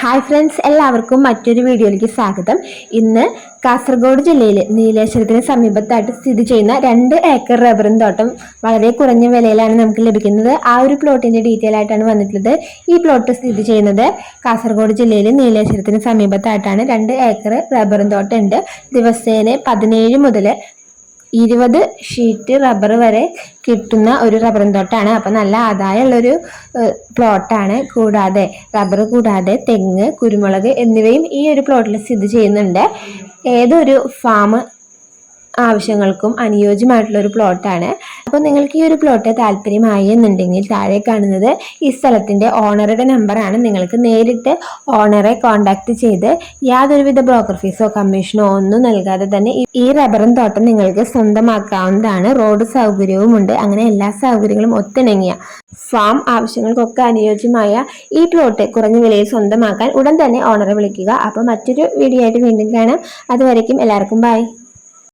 Hi friends എല്ലാവർക്കും മറ്റൊരു വീഡിയോയിലേക്ക് സ്വാഗതം. ഇന്ന് കാസർഗോഡ് ജില്ലയിൽ നീലേശ്വരത്തിന് സമീപത്തായിട്ട് സ്ഥിതി ചെയ്യുന്ന രണ്ട് ഏക്കർ റബ്ബറും തോട്ടം വളരെ കുറഞ്ഞ വിലയിലാണ് നമുക്ക് ലഭിക്കുന്നത്. ആ ഒരു പ്ലോട്ടിന്റെ ഡീറ്റെയിൽ ആയിട്ടാണ് വന്നിട്ടുള്ളത്. ഈ പ്ലോട്ട് സ്ഥിതി ചെയ്യുന്നത് കാസർഗോഡ് ജില്ലയിൽ നീലേശ്വരത്തിന് സമീപത്തായിട്ടാണ്. രണ്ട് ഏക്കർ റബ്ബറും തോട്ടം ഉണ്ട് ദിവസേന പതിനേഴ് മുതൽ ഇരുപത് ഷീറ്റ് റബ്ബർ വരെ കിട്ടുന്ന ഒരു റബ്ബറും തോട്ടാണ്. അപ്പം നല്ല ആദായമുള്ളൊരു പ്ലോട്ടാണ് കൂടാതെ റബ്ബർ കൂടാതെ തെങ്ങ് കുരുമുളക് എന്നിവയും ഈ ഒരു പ്ലോട്ടിൽ സ്ഥിതി ചെയ്യുന്നുണ്ട്. ഏതൊരു ഫാം ആവശ്യങ്ങൾക്കും അനുയോജ്യമായിട്ടുള്ള ഒരു പ്ലോട്ടാണ് അപ്പോൾ നിങ്ങൾക്ക് ഈ ഒരു പ്ലോട്ട് താല്പര്യമായി എന്നുണ്ടെങ്കിൽ താഴെ കാണുന്നത് ഈ സ്ഥലത്തിന്റെ ഓണറുടെ നമ്പറാണ് നിങ്ങൾക്ക് നേരിട്ട് ഓണറെ കോൺടാക്ട് ചെയ്ത് യാതൊരുവിധ ബ്രോക്കർ ഫീസോ കമ്മീഷനോ ഒന്നും നൽകാതെ തന്നെ ഈ- റബ്ബറും തോട്ടം നിങ്ങൾക്ക് സ്വന്തമാക്കാവുന്നതാണ്. റോഡ് സൗകര്യവുമുണ്ട് അങ്ങനെ എല്ലാ സൗകര്യങ്ങളും ഒത്തിണങ്ങിയ ഫാം ആവശ്യങ്ങൾക്കൊക്കെ അനുയോജ്യമായ ഈ പ്ലോട്ട് കുറഞ്ഞ വിലയിൽ സ്വന്തമാക്കാൻ ഉടൻ തന്നെ ഓണറെ വിളിക്കുക. അപ്പോൾ മറ്റൊരു വീഡിയോ ആയിട്ട് വീണ്ടും കാണാം. അതുവരയ്ക്കും എല്ലാവർക്കും ബൈ